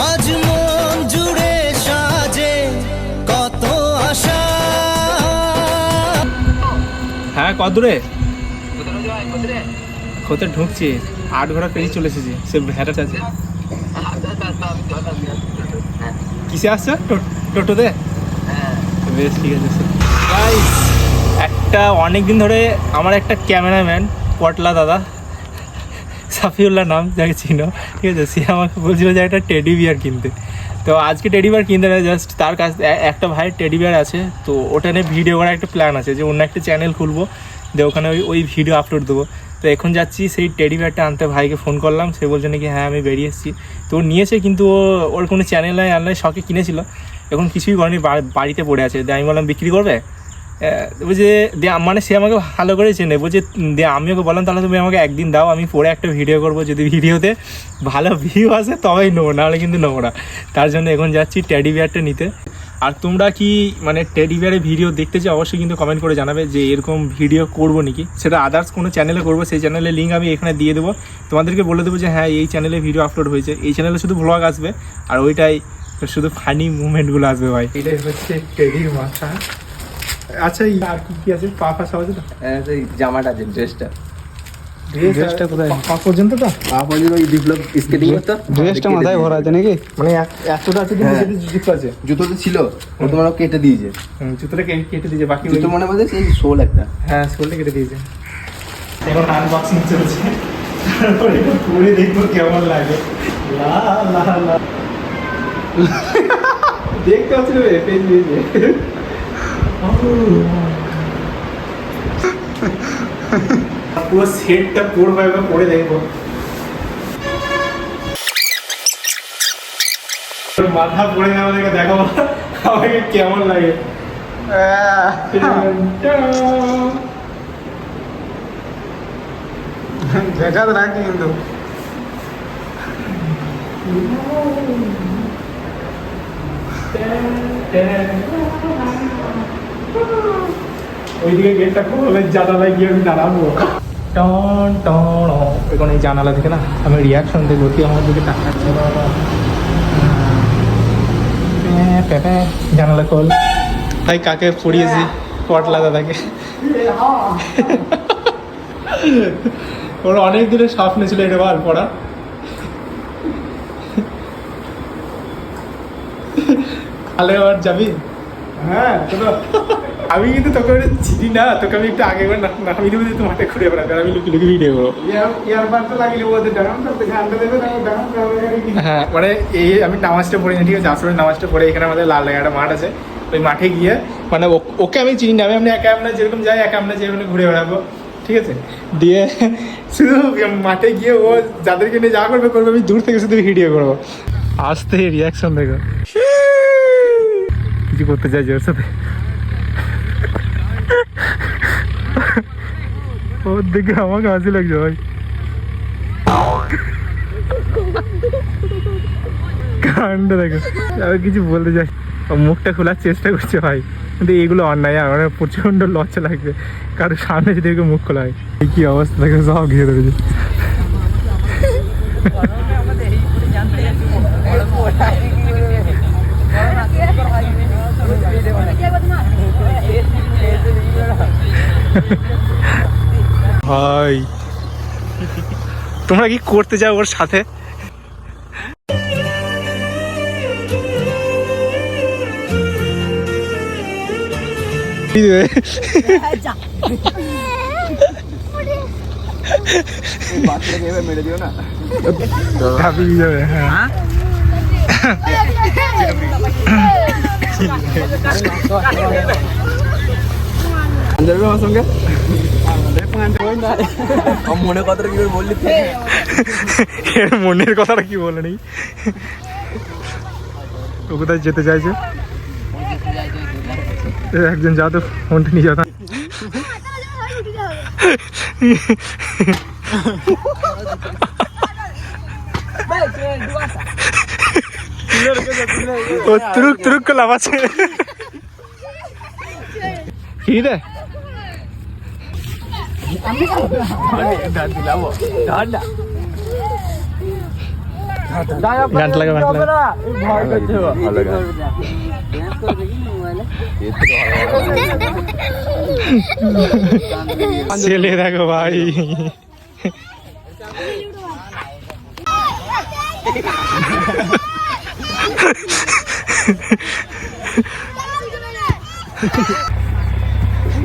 আজ মন জুড়ে সাজে কত আশা। হ্যাঁ কত দূরে? কোথায় ঢুকছি। আট ঘোড়া পেরিয়ে চলে এসেছি। সে ভেড়া আছে। কিসে আসছো? টো- টোটোতে? বেশ ঠিক আছে একটা অনেক দিন ধরে আমার একটা ক্যামেরাম্যান পটলা দাদা। সাফিউল্লাহ নাম যাকে চিনো, ঠিক আছে? সে আমাকে বলছিল যে একটা টেডি বিয়ার কিনতে। তো আজকে টেডি বিয়ার কিনতে না জাস্ট তার কাছ একটা ভাইয়ের টেডি বিয়ার আছে, তো ওটা নিয়ে ভিডিও করার একটা প্ল্যান আছে যে অন্য একটা চ্যানেল খুলবো, যে ওখানে ওই ওই ভিডিও আপলোড দেবো। তো এখন যাচ্ছি, সেই টেডি বিয়ারটা আনতে ভাইকে ফোন করলাম, সে বলছে নাকি হ্যাঁ আমি বেরিয়ে এসেছি। তো ও নিয়েছে, কিন্তু ও, ওর কোনো চ্যানেল নাই আনলাই শখে কিনেছিল। এখন কিছুই করেনি বাড়িতে পড়ে আছে। আমি বললাম, বিক্রি করবে? বলছে দিয়ে মানে সে আমাকে ভালো করে চেনে বলছে দিয়ে আমি ওকে বললাম, তাহলে তুমি আমাকে একদিন দাও, আমি পরে একটা ভিডিও করব, যদি ভিডিওতে ভালো ভিউ আসে, তবেই নেব, নাহলে কিন্তু নেব না। তার জন্য এখন যাচ্ছি টেডি বিয়ারটা নিতে। আর তোমরা কি মানে টেডি বিয়ারের ভিডিও দেখতে চাও, অবশ্যই কিন্তু কমেন্ট করে জানাবে যে এরকম ভিডিও করব নাকি। সেটা আদার্স কোনো চ্যানেলে করব, সেই চ্যানেলের লিঙ্ক আমি এখানে দিয়ে দেবো। তোমাদেরকে বলে দেবো যে হ্যাঁ এই চ্যানেলে ভিডিও আপলোড হয়েছে। এই চ্যানেলে শুধু ব্লগ আসবে, আর ওইটাই শুধু ফানি মুভমেন্টগুলো আসবে ভাই। এটাই হচ্ছে টেডির মাথা। আচ্ছা এই আর কি কি আছে? পা ফা সব আছে তো? সেই জামাটা আছে ড্রেসটা। ড্রেসটা কোথায়? পা পর্যন্ত তো? ওই বিপ্লব স্কেটিং করতো? ড্রেসটা মাথায় ভরা আছে নাকি? মানে এতটা আছে কিন্তু হ্যাঁ। জুতো আছে? জুতো তো ছিল ও তোমার কেটে দিয়েছে। হুম, জুতোটা কে- কেটে দিয়েছে বাকি জুতো মনে মধ্যে সেই শোল একটা। হ্যাঁ সোলটা কেটে দিয়েছে। এখন আনবক্সিং চলছে। তারপর পরে দেখব কেমন লাগে। লা লা লা। দেখতে পাচ্ছি রে পেজ দিয়েছে পুরো সেটটা পড়ব একবার পরে দেখব। মাথা পড়ে গেল দেখে দেখো আমাকে কেমন লাগে? দেখাত রাখি কিন্তু? ওইদিকে গেটটা খুলে জানালায় গিয়ে আমি দাঁড়াবো। টন টন এখন এই জানালা থেকে না আমি রিয়াকশন দেখব কি আমার দিকে তাকাচ্ছে প্যাঁ, প্যাঁ, প্যাঁ, জানালা খোল। ভাই কাকে পড়িয়েছি? পটলা দাদাকে ওর অনেক দিনের স্বপ্ন ছিল এটা বার পড়া তাহলে আবার যাবি হ্যাঁ চলো। আমি কিন্তু তোকে চিনি না তোকে আমি একটু আগে একবার না- দেবো যে তোমাকে ঘুরে বেড়াবে আমি লুকি লুকি ভিডিও করব। হ্যাঁ মানে এই আমি নামাজটা পড়ি না ঠিক আছে আসলে নামাজটা পড়ে এখানে আমাদের লাল লাগা একটা মাঠ আছে ওই মাঠে গিয়ে মানে ওকে আমি চিনি না আমি একা আমরা যেরকম যাই একা আমরা যেরকম ঘুরে বেড়াবো ঠিক আছে? দিয়ে শুধু মাঠে গিয়ে ও যাদেরকে নিয়ে যা করবে করবে আমি দূর থেকে শুধু ভিডিও করব। আসতে রিয়াকশন দেখো। কিছু করতে চাইছি ওর সাথে? ওর দিকে আমাকে হাসি লাগছে ভাই। কাণ্ড দেখো। আমি কিছু বলতে চাই। মুখটা খোলার চেষ্টা করছে ভাই। কিন্তু এগুলো অন্যায় আর মানে প্রচণ্ড লজ্জা লাগবে কারোর সামনে যদি এরকম মুখ খোলা হয়, এই কি অবস্থা? দেখো, সব ঘিরে ধরেছে। ভাই। তোমরা কি করতে চাও ওর সাথে? মেরে দিও না যাবে হ্যাঁ আমার সঙ্গে আমার মনে কথাটা কি করে বললি তুই? এর মনের কথাটা কি বলে নেই ও কোথায় যেতে চাইছে এ, একজন যাও তো ফোনটা নিয়ে যাও তো। ও তুরুক তুরুক করে লাফাচ্ছে কি রে গানটা লাগা গানটা লাগা ভালো গান এর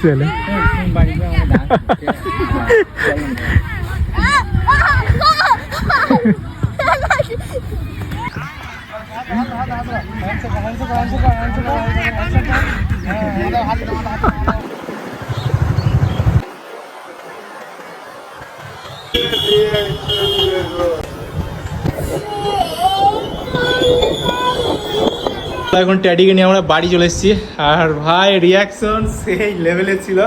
ছেলে এখন ট্যাডিকে নিয়ে আমরা বাড়ি চলে এসেছি। আর ভাই রিয়াকশন সেই লেভেলের ছিল।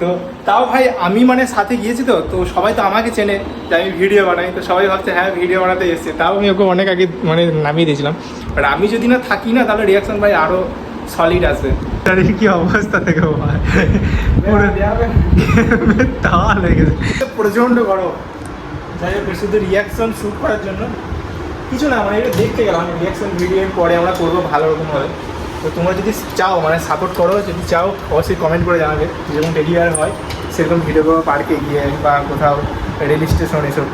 তো তাও ভাই, আমি মানে সাথে গিয়েছি তো তো সবাই তো আমাকে চেনে যে আমি ভিডিও বানাই। তো সবাই ভাবছে হ্যাঁ ভিডিও বানাতে এসছে। তাও আমি ওকে অনেক আগে মানে নামিয়ে দিয়েছিলাম। বাট আমি যদি না থাকি না, তাহলে রিয়াকশন ভাই আরও সলিড আসবে তার কি অবস্থা থেকে পুরো লেগেছে প্রচণ্ড গরম। যাই হোক শুধু রিয়াকশন শ্যুট করার জন্য। কিছু না মানে এটা দেখতে গেলাম রিয়াকশন ভিডিও পরে আমরা করব ভালো রকমভাবে তো তোমরা যদি চাও মানে সাপোর্ট করো, যদি চাও, অবশ্যই কমেন্ট করে জানাবে যেরকম ডেলিভার হয়, সেরকম ভিডিও পার্কে গিয়ে বা কোথাও রেল স্টেশন এসব